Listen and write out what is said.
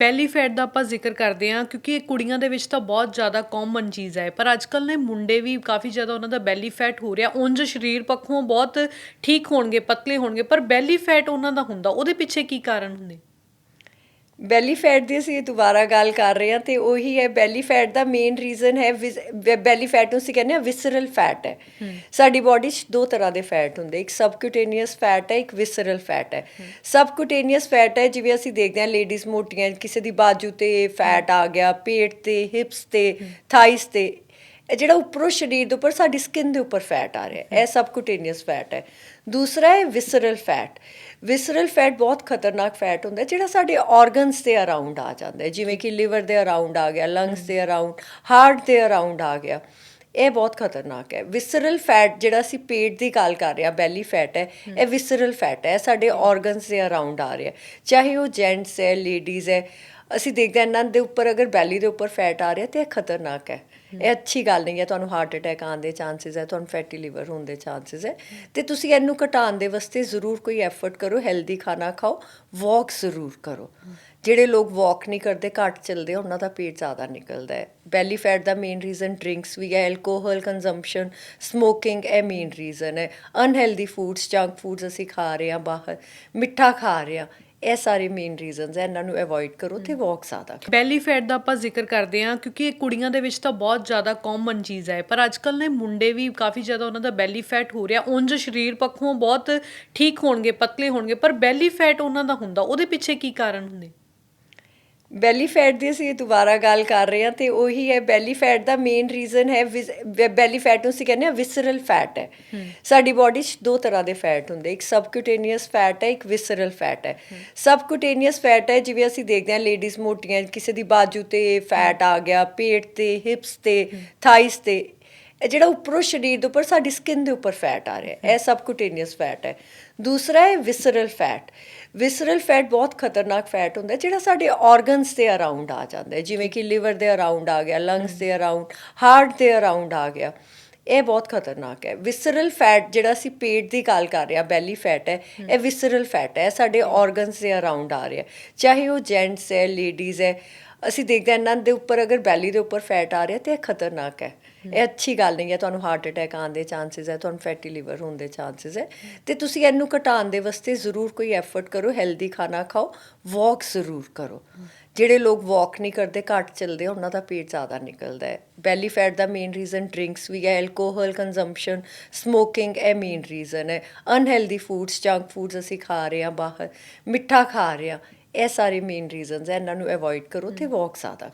ਬੈਲੀ ਫੈਟ ਦਾ ਆਪਾਂ ਜ਼ਿਕਰ ਕਰਦੇ ਹਾਂ, ਕਿਉਂਕਿ ਇਹ ਕੁੜੀਆਂ ਦੇ ਵਿੱਚ ਤਾਂ ਬਹੁਤ ਜ਼ਿਆਦਾ ਕਾਮਨ ਚੀਜ਼ ਹੈ। ਪਰ ਅੱਜ ਕੱਲ੍ਹ ਨੇ ਮੁੰਡੇ ਵੀ ਕਾਫੀ ਜ਼ਿਆਦਾ ਉਹਨਾਂ ਦਾ ਬੈਲੀ ਫੈਟ ਹੋ ਰਿਹਾ। ਉਂਝ ਸਰੀਰ ਪੱਖੋਂ ਬਹੁਤ ਠੀਕ ਹੋਣਗੇ, ਪਤਲੇ ਹੋਣਗੇ, ਪਰ ਬੈਲੀ ਫੈਟ ਉਹਨਾਂ ਦਾ ਹੁੰਦਾ। ਉਹਦੇ ਪਿੱਛੇ ਕੀ ਕਾਰਨ ਹੁੰਦੇ? ਬੈਲੀ ਫੈਟ ਦੀ ਅਸੀਂ ਦੁਬਾਰਾ ਗੱਲ ਕਰ ਰਹੇ ਹਾਂ ਤੇ ਉਹੀ ਹੈ ਬੈਲੀ ਫੈਟ ਦਾ ਮੇਨ ਰੀਜ਼ਨ ਹੈ ਬੈਲੀ ਫੈਟ ਨੂੰ ਅਸੀਂ ਕਹਿੰਦੇ ਹਾਂ ਵਿਸਰਲ ਫੈਟ ਹੈ। ਸਾਡੀ ਬਾਡੀ 'ਚ ਦੋ ਤਰ੍ਹਾਂ ਦੇ ਫੈਟ ਹੁੰਦੇ ਇੱਕ ਸਬਕੂਟੇਨੀਅਸ ਫੈਟ ਹੈ ਇੱਕ ਵਿਸਰਲ ਫੈਟ ਹੈ। ਸਬਕੂਟੇਨੀਅਸ ਫੈਟ ਹੈ ਜਿਵੇਂ ਅਸੀਂ ਦੇਖਦੇ ਹਾਂ ਲੇਡੀਜ਼ ਮੋਟੀਆਂ ਕਿਸੇ ਦੀ ਬਾਜੂ ਤੇ ਫੈਟ ਆ ਗਿਆ ਪੇਟ ਤੇ ਹਿਪਸ ਤੇ ਥਾਈਸ ਤੇ ਇਹ ਜਿਹੜਾ ਉੱਪਰੋਂ ਸਰੀਰ ਦੇ ਉੱਪਰ, ਸਾਡੀ ਸਕਿਨ ਦੇ ਉੱਪਰ ਫੈਟ ਆ ਰਿਹਾ ਹੈ। ਇਹ ਸਬਕੂਟੇਨੀਅਸ ਫੈਟ ਹੈ। ਦੂਸਰਾ ਹੈ ਵਿਸਰਲ ਫੈਟ ਵਿਸਰਲ ਫੈਟ ਬਹੁਤ ਖਤਰਨਾਕ ਫੈਟ ਹੁੰਦਾ ਜਿਹੜਾ ਸਾਡੇ ਆਰਗਨਸ ਦੇ ਅਰਾਊਂਡ ਆ ਜਾਂਦਾ ਹੈ। ਜਿਵੇਂ ਕਿ ਲਿਵਰ ਦੇ ਅਰਾਊਂਡ ਆ ਗਿਆ ਲੰਗਸ ਦੇ ਅਰਾਊਂਡ ਹਾਰਟ ਦੇ ਅਰਾਊਂਡ ਆ ਗਿਆ। ਇਹ ਬਹੁਤ ਖਤਰਨਾਕ ਹੈ। ਵਿਸਰਲ ਫੈਟ ਜਿਹੜਾ ਅਸੀਂ ਪੇਟ ਦੀ ਗੱਲ ਕਰ ਰਹੇ ਹਾਂ ਬੈਲੀ ਫੈਟ ਹੈ, ਇਹ ਵਿਸਰਲ ਫੈਟ ਹੈ। ਇਹ ਸਾਡੇ ਆਰਗਨਸ ਦੇ ਅਰਾਊਂਡ ਆ ਰਿਹਾ ਚਾਹੇ ਉਹ ਜੈਂਟਸ ਹੈ ਲੇਡੀਜ਼ ਹੈ ਅਸੀਂ ਦੇਖਦੇ ਹਾਂ ਇਹਨਾਂ ਦੇ ਉੱਪਰ ਅਗਰ ਬੈਲੀ ਦੇ ਉੱਪਰ ਫੈਟ ਆ ਰਿਹਾ ਤੇ ਇਹ ਖਤਰਨਾਕ ਹੈ। ਇਹ ਅੱਛੀ ਗੱਲ ਨਹੀਂ ਹੈ ਤੁਹਾਨੂੰ ਹਾਰਟ ਅਟੈਕ ਆਉਣ ਦੇ ਚਾਂਸਸ ਹੈ ਤੁਹਾਨੂੰ ਫੈਟੀ ਲਿਵਰ ਹੋਣ ਦੇ ਚਾਂਸਸ ਹੈ। ਤੇ ਤੁਸੀਂ ਇਹਨੂੰ ਘਟਾਉਣ ਦੇ ਵਾਸਤੇ ਜ਼ਰੂਰ ਕੋਈ ਐਫਰਟ ਕਰੋ ਹੈਲਦੀ ਖਾਣਾ ਖਾਓ ਵਾਕ ਜ਼ਰੂਰ ਕਰੋ। ਜਿਹੜੇ ਲੋਕ ਵਾਕ ਨਹੀਂ ਕਰਦੇ ਘੱਟ ਚੱਲਦੇ ਆ, ਉਹਨਾਂ ਦਾ ਪੇਟ ਜ਼ਿਆਦਾ ਨਿਕਲਦਾ ਹੈ। ਬੈਲੀ ਫੈਟ ਦਾ ਮੇਨ ਰੀਜ਼ਨ ਡਰਿੰਕਸ ਵੀ ਹੈ ਐਲਕੋਹਲ ਕੰਜ਼ੰਪਸ਼ਨ ਸਮੋਕਿੰਗ ਇਹ ਮੇਨ ਰੀਜ਼ਨ ਹੈ। ਅਨਹੈਲਦੀ ਫੂਡਸ ਜੰਕ ਫੂਡਸ ਅਸੀਂ ਖਾ ਰਹੇ ਹਾਂ ਬਾਹਰ ਮਿੱਠਾ ਖਾ ਰਹੇ ਹਾਂ। ਇਹ ਸਾਰੇ ਮੇਨ ਰੀਜ਼ਨਸ ਹੈ ਇਹਨਾਂ ਨੂੰ ਅਵੋਇਡ ਕਰੋ ਤੇ ਵਾਕ ਜ਼ਿਆਦਾ ਬੈਲੀ ਫੈਟ ਦਾ ਆਪਾਂ ਜ਼ਿਕਰ ਕਰਦੇ ਹਾਂ ਕਿਉਂਕਿ ਇਹ ਕੁੜੀਆਂ ਦੇ ਵਿੱਚ ਤਾਂ ਬਹੁਤ ਜ਼ਿਆਦਾ ਕਾਮਨ ਚੀਜ਼ ਹੈ ਪਰ ਅੱਜਕੱਲ ਨੇ ਮੁੰਡੇ ਵੀ ਕਾਫੀ ਜ਼ਿਆਦਾ ਉਹਨਾਂ ਦਾ ਬੈਲੀ ਫੈਟ ਹੋ ਰਿਹਾ ਉਂਝ ਸਰੀਰ ਪੱਖੋਂ ਬਹੁਤ ਠੀਕ ਹੋਣਗੇ ਪਤਲੇ ਹੋਣਗੇ ਪਰ ਬੈਲੀ ਫੈਟ ਉਹਨਾਂ ਦਾ ਹੁੰਦਾ ਉਹਦੇ ਪਿੱਛੇ ਕੀ ਕਾਰਨ ਹੁੰਦੇ? ਬੈਲੀ ਫੈਟ ਦੀ ਅਸੀਂ ਦੁਬਾਰਾ ਗੱਲ ਕਰ ਰਹੇ ਹਾਂ ਤੇ ਉਹੀ ਹੈ ਬੈਲੀ ਫੈਟ ਦਾ ਮੇਨ ਰੀਜ਼ਨ ਹੈ ਬੈਲੀ ਫੈਟ ਨੂੰ ਅਸੀਂ ਕਹਿੰਦੇ ਹਾਂ ਵਿਸਰਲ ਫੈਟ ਹੈ। ਸਾਡੀ ਬਾਡੀ 'ਚ ਦੋ ਤਰ੍ਹਾਂ ਦੇ ਫੈਟ ਹੁੰਦੇ ਇੱਕ ਸਬਕੂਟੇਨੀਅਸ ਫੈਟ ਹੈ ਇੱਕ ਵਿਸਰਲ ਫੈਟ ਹੈ। ਸਬਕੂਟੇਨੀਅਸ ਫੈਟ ਹੈ ਜਿਵੇਂ ਅਸੀਂ ਦੇਖਦੇ ਹਾਂ ਲੇਡੀਜ਼ ਮੋਟੀਆਂ ਕਿਸੇ ਦੀ ਬਾਜੂ ਤੇ ਫੈਟ ਆ ਗਿਆ ਪੇਟ ਤੇ ਹਿਪਸ ਤੇ ਥਾਈਸ ਤੇ ਜਿਹੜਾ ਉੱਪਰੋਂ ਸਰੀਰ ਦੇ ਉੱਪਰ, ਸਾਡੀ ਸਕਿਨ ਦੇ ਉੱਪਰ ਫੈਟ ਆ ਰਿਹਾ ਹੈ। ਇਹ ਸਬਕੂਟੇਨੀਅਸ ਫੈਟ ਹੈ। ਦੂਸਰਾ ਹੈ ਵਿਸਰਲ ਫੈਟ ਵਿਸਰਲ ਫੈਟ ਬਹੁਤ ਖਤਰਨਾਕ ਫੈਟ ਹੁੰਦਾ ਹੈ, ਜਿਹੜਾ ਸਾਡੇ ਆਰਗਨਸ ਦੇ ਅਰਾਊਂਡ ਆ ਜਾਂਦਾ ਹੈ। ਜਿਵੇਂ ਕਿ ਲਿਵਰ ਦੇ ਅਰਾਊਂਡ ਆ ਗਿਆ ਲੰਗਸ ਦੇ ਅਰਾਊਂਡ ਹਾਰਟ ਦੇ ਅਰਾਊਂਡ ਆ ਗਿਆ। ਇਹ ਬਹੁਤ ਖਤਰਨਾਕ ਹੈ। ਵਿਸਰਲ ਫੈਟ ਜਿਹੜਾ ਅਸੀਂ ਪੇਟ ਦੀ ਗੱਲ ਕਰ ਰਹੇ ਹਾਂ ਬੈਲੀ ਫੈਟ ਹੈ ਇਹ ਵਿਸਰਲ ਫੈਟ ਹੈ। ਸਾਡੇ ਆਰਗਨਸ ਦੇ ਅਰਾਊਂਡ ਆ ਰਿਹਾ ਚਾਹੇ ਉਹ ਜੈਂਟਸ ਹੈ ਲੇਡੀਜ਼ ਹੈ ਅਸੀਂ ਦੇਖਦੇ ਹਾਂ ਇਹਨਾਂ ਦੇ ਉੱਪਰ ਅਗਰ ਬੈਲੀ ਦੇ ਉੱਪਰ ਫੈਟ ਆ ਰਿਹਾ ਤੇ ਇਹ ਖਤਰਨਾਕ ਹੈ। ਇਹ ਅੱਛੀ ਗੱਲ ਨਹੀਂ ਹੈ ਤੁਹਾਨੂੰ ਹਾਰਟ ਅਟੈਕ ਆਉਣ ਦੇ ਚਾਂਸਸ ਹੈ ਤੁਹਾਨੂੰ ਫੈਟੀ ਲਿਵਰ ਹੋਣ ਦੇ ਚਾਂਸਸ ਹੈ। ਤੇ ਤੁਸੀਂ ਇਹਨੂੰ ਘਟਾਉਣ ਦੇ ਵਾਸਤੇ ਜ਼ਰੂਰ ਕੋਈ ਐਫਰਟ ਕਰੋ ਹੈਲਦੀ ਖਾਣਾ ਖਾਓ ਵਾਕ ਜ਼ਰੂਰ ਕਰੋ। ਜਿਹੜੇ ਲੋਕ ਵਾਕ ਨਹੀਂ ਕਰਦੇ, ਘੱਟ ਚੱਲਦੇ ਉਹਨਾਂ ਦਾ ਪੇਟ ਜ਼ਿਆਦਾ ਨਿਕਲਦਾ ਹੈ। ਬੈਲੀ ਫੈਟ ਦਾ ਮੇਨ ਰੀਜ਼ਨ ਡਰਿੰਕਸ ਵੀ ਹੈ ਐਲਕੋਹਲ ਕੰਜ਼ੰਪਸ਼ਨ ਸਮੋਕਿੰਗ ਇਹ ਮੇਨ ਰੀਜ਼ਨ ਹੈ। ਅਨਹੈਲਦੀ ਫੂਡਸ ਜੰਕ ਫੂਡਸ ਅਸੀਂ ਖਾ ਰਹੇ ਹਾਂ, ਬਾਹਰ ਮਿੱਠਾ ਖਾ ਰਹੇ ਹਾਂ, ਇਹ ਸਾਰੇ ਮੇਨ ਰੀਜ਼ਨਸ ਹੈ। ਇਹਨਾਂ ਨੂੰ ਅਵੋਇਡ ਕਰੋ ਤੇ ਵਾਕ ਜ਼ਿਆਦਾ ਕਰੋ।